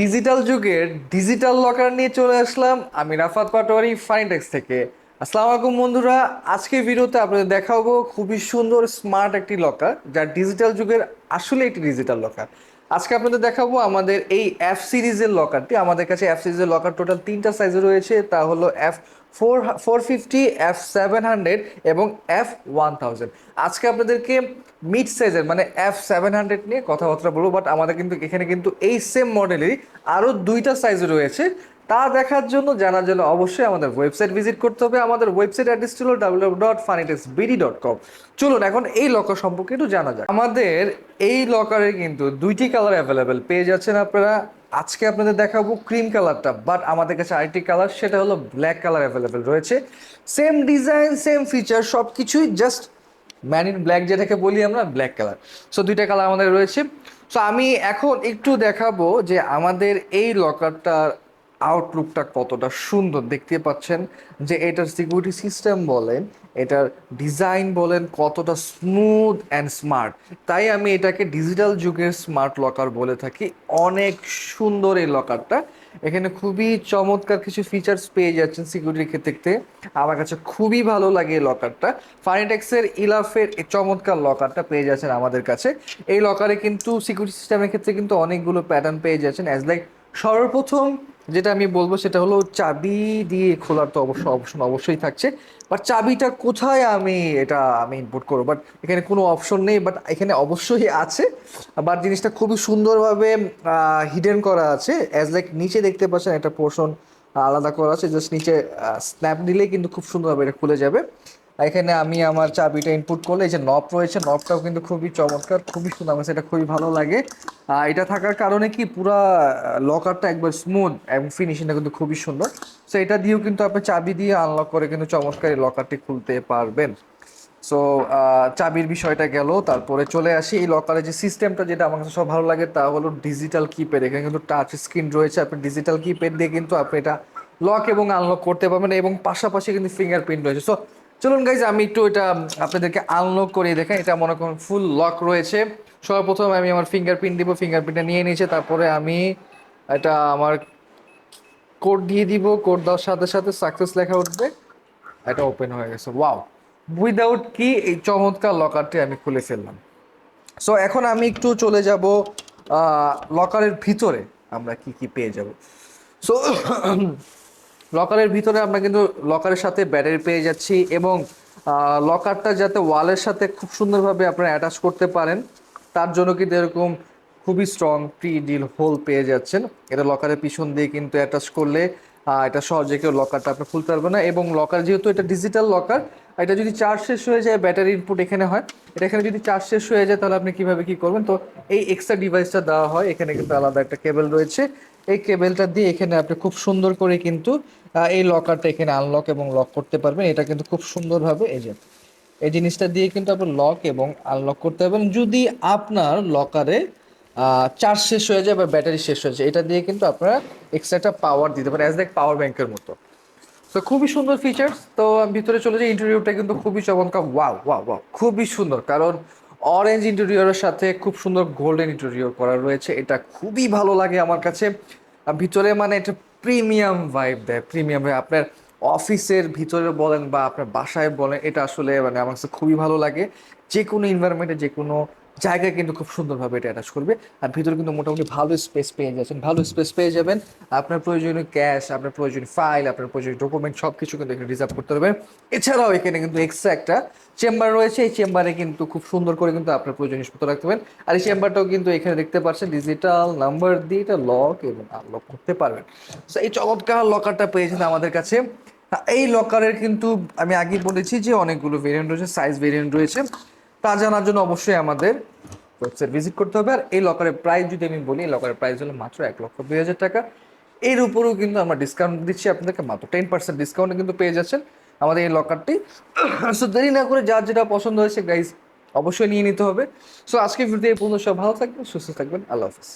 Digital যুগের digital locker নিয়ে চলে আসলাম আমি রাফাত পাটোয়ারি ফাইনটেক্স থেকে। আসসালামু আলাইকুম বন্ধুরা আজকে ভিডিওতে আপনাদের দেখাবো খুবই সুন্দর, স্মার্ট একটি লকার যা ডিজিটাল যুগের আসলে একটি ডিজিটাল লকার। আজকে আপনাদের দেখাবো আমাদের এই এফ সিরিজের লকারটি। আমাদের কাছে এফ সিরিজের লকার টোটাল তিনটা সাইজে রয়েছে, তা হলো F four four fifty F seven hundred এবং এফ ওয়ান থাউজেন্ড আজকে আপনাদেরকে মিড সাইজের মানে এফ সেভেন হান্ড্রেড নিয়ে কথাবার্তা বলব বাট আমাদের কিন্তু এখানে কিন্তু এই সেম মডেলেরই আরও দুইটা সাইজ রয়েছে। তা দেখার জন্য, জানার জন্য অবশ্যই আমাদের ওয়েবসাইট ভিজিট করতে হবে। আমাদের ওয়েবসাইট অ্যাড্রেস ছিল W dot Funitex BD dot com চলুন এখন এই লকার সম্পর্কে একটু জানা যাক। আমাদের এই লকারে কিন্তু দুইটি কালার অ্যাভেলেবেল পেয়ে যাচ্ছেন আপনারা। আজকে আপনাদের দেখাবো ক্রিম কালারটা বাট আমাদের কাছে আরেকটি কালার সেটা হলো ব্ল্যাক কালার অ্যাভেলেবেল রয়েছে। সেম ডিজাইন সেম ফিচার সব কিছুই জাস্ট ম্যান ইন ব্ল্যাক যেটাকে বলি আমরা ব্ল্যাক কালার সো দুইটা কালার আমাদের রয়েছে। সো আমি এখন একটু দেখাবো যে আমাদের এই লকারটার আউটলুকটা কতটা সুন্দর। দেখতে পাচ্ছেন যে এটার সিকিউরিটি সিস্টেম বলেন, এটার ডিজাইন বলেন কতটা স্মুথ অ্যান্ড স্মার্ট তাই আমি এটাকে ডিজিটাল যুগের স্মার্ট লকার বলে থাকি। অনেক সুন্দর এই লকারটা এখানে খুবই চমৎকার কিছু ফিচার্স পেয়ে যাচ্ছেন সিকিউরিটির ক্ষেত্রে আমার কাছে খুবই ভালো লাগে এই লকারটা ফাইনেটেক্সের ইলাফের চমৎকার লকারটা পেয়ে যাচ্ছেন আমাদের কাছে। এই লকারে কিন্তু সিকিউরিটি সিস্টেমের ক্ষেত্রে কিন্তু অনেকগুলো প্যাটার্ন পেয়ে যাচ্ছেন। অ্যাজ লাইক সর্বপ্রথম যেটা আমি বলব সেটা হলো চাবি দিয়ে খোলার তো অবশ্য অপশন অবশ্যই থাকছে। বাট চাবিটা কোথায় আমি এটা আমি ইনপুট করব? বাট এখানে কোনো অপশন নেই বাট এখানে অবশ্যই আছে। বাট জিনিসটা খুবই সুন্দরভাবে হিডেন করা আছে। অ্যাজ লাইক নিচে দেখতে পাচ্ছেন একটা পোর্শন আলাদা করা আছে। জাস্ট নিচে স্ন্যাপ দিলেই কিন্তু খুব সুন্দরভাবে এটা খুলে যাবে। এখানে আমি আমার চাবিটা ইনপুট করলে, এই যে নব রয়েছে নবটাও কিন্তু খুবই চমৎকার, খুবই সুন্দর আমার সেটা খুবই ভালো লাগে। এটা থাকার কারণে কি পুরা লকারটা একবার স্মুথ এবং ফিনিশিংটা কিন্তু খুবই সুন্দর। সো এটা দিয়েও কিন্তু আপনি চাবি দিয়ে আনলক করে কিন্তু চমৎকার এই লকারটি খুলতে পারবেন। সো চাবির বিষয়টা গেল, তারপরে চলে আসি। এই লকারের যে সিস্টেমটা যেটা আমার কাছে সব ভালো লাগে, তা হলো ডিজিটাল কিপ্যাড এখানে কিন্তু টাচ স্ক্রিন রয়েছে, আপনি ডিজিটাল কিপ্যাড দিয়ে কিন্তু আপনি এটা লক এবং আনলক করতে পারবেন এবং পাশাপাশি কিন্তু ফিঙ্গারপ্রিন্ট রয়েছে। সো চলুন গাইজ আমি একটু এটা আপনাদেরকে আনলক করে দেখেন এটা মনে করুন ফুল লক রয়েছে। সর্বপ্রথম আমি আমার ফিঙ্গারপ্রিন্ট দিব ফিঙ্গারপ্রিন্টটা নিয়ে নিয়েছে, তারপরে আমি এটা আমার কোড দিয়ে দিব। কোড দেওয়ার সাথে সাথে সাকসেস লেখা উঠবে। এটা ওপেন হয়ে গেছে। ওয়াও উইদাউট কি এই চমৎকার লকারটি আমি খুলে ফেললাম। সো এখন আমি একটু চলে যাব লকারের ভিতরে। আমরা কি কি পেয়ে যাব? সো লকারের ভিতরে আমরা কিন্তু লকারের সাথে ব্যাটারি পেয়ে যাচ্ছি এবং লকারটা যাতে ওয়ালের সাথে খুব সুন্দরভাবে আপনারা অ্যাটাচ করতে পারেন, তার জন্য কিন্তু এরকম খুবই স্ট্রং প্রি ডিল হোল পেয়ে যাচ্ছেন। এটা লকারের পিছন দিয়ে কিন্তু অ্যাটাচ করলে এটা সহজে কেউ লকারটা আপনি খুলতে পারবে না এবং লকার যেহেতু এটা ডিজিটাল লকার এটা যদি চার্জ শেষ হয়ে যায়, ব্যাটারি ইনপুট এখানে হয়। এটা এখানে যদি চার্জ শেষ হয়ে যায়, তাহলে আপনি কীভাবে কি করবেন? তো এই এক্সট্রা ডিভাইসটা দেওয়া হয়। এখানে কিন্তু আলাদা একটা কেবল রয়েছে। এই কেবলটা দিয়ে এখানে আপনি খুব সুন্দর করে কিন্তু এই লকারটা এখানে আনলক এবং লক করতে পারবেন। এটা কিন্তু খুব সুন্দরভাবে এই যে, এই জিনিসটা দিয়ে কিন্তু আপনি লক এবং আনলক করতে পারবেন। যদি আপনার লকারে চার্জ শেষ হয়ে যায় বা ব্যাটারি শেষ হয়ে যায়, এটা দিয়ে কিন্তু আপনারা এক্সট্রা একটা পাওয়ার দিতে পারেন অ্যাজ লাইক পাওয়ার ব্যাংকের মতো। তো খুবই সুন্দর ফিচার্স তো আমি ভিতরে চলে যাই ইন্টেরিয়রটা কিন্তু খুবই চমৎকার। ওয়াও ওয়াও ওয়াও খুবই সুন্দর। কারণ অরেঞ্জ ইন্টেরিয়রের সাথে খুব সুন্দর গোল্ডেন ইন্টেরিয়র করা রয়েছে। এটা খুবই ভালো লাগে আমার কাছে। ভিতরে মানে এটা প্রিমিয়াম ভাইব দেয় প্রিমিয়াম আপনার অফিসের ভিতরে বলেন বা আপনার বাসায় বলেন, এটা আসলে মানে আমার কাছে খুবই ভালো লাগে। যে কোনো ইনভারনমেন্টে যে কোনো জায়গায় কিন্তু খুব সুন্দরভাবে এটা অ্যাটাচ করবে। আর ভিতরে কিন্তু মোটামুটি ভালো স্পেস পেয়ে যাচ্ছেন। ভালো স্পেস পেয়ে যাবেন। আপনার প্রয়োজনীয় ক্যাশ আপনার প্রয়োজনীয় ফাইল আপনার প্রয়োজনীয় ডকুমেন্ট সব কিছু কিন্তু এখানে রিজার্ভ করতে পারবেন। এছাড়াও এখানে কিন্তু এক্সট্রা একটা চেম্বার রয়েছে। এই চেম্বারে কিন্তু খুব সুন্দর করে কিন্তু আপনার প্রয়োজনীয় জিনিসপত্র রাখতে পারেন আর এই চেম্বারটাও কিন্তু এখানে দেখতে পাচ্ছেন। ডিজিটাল নাম্বার দিয়ে এটা লক এবং আনলক করতে পারবেন। সো এই চমৎকার লকারটা পেয়েছেন আমাদের কাছে। এই লকারের কিন্তু আমি আগেই বলেছি যে অনেকগুলো ভেরিয়েন্ট রয়েছে সাইজ ভেরিয়েন্ট রয়েছে। তা জানার জন্য অবশ্যই আমাদের ওয়েবসাইট ভিজিট করতে হবে। আর এই লকারের প্রাইস যদি আমি বলি, এই লকারের প্রাইস হলো মাত্র এক লক্ষ দুই হাজার টাকা। এর উপরেও কিন্তু আমরা ডিসকাউন্ট দিচ্ছি, আপনাদেরকে মাত্র টেন পার্সেন্ট ডিসকাউন্টে কিন্তু পেয়ে যাচ্ছেন আমাদের এই লকারটি সো দেরি না করে যার যেটা পছন্দ হয়েছে গাইজ অবশ্যই নিয়ে নিতে হবে। সো আজকে ভিডিও এই পর্যন্ত সব ভালো থাকবেন, সুস্থ থাকবেন, আল্লাহ হাফিজ।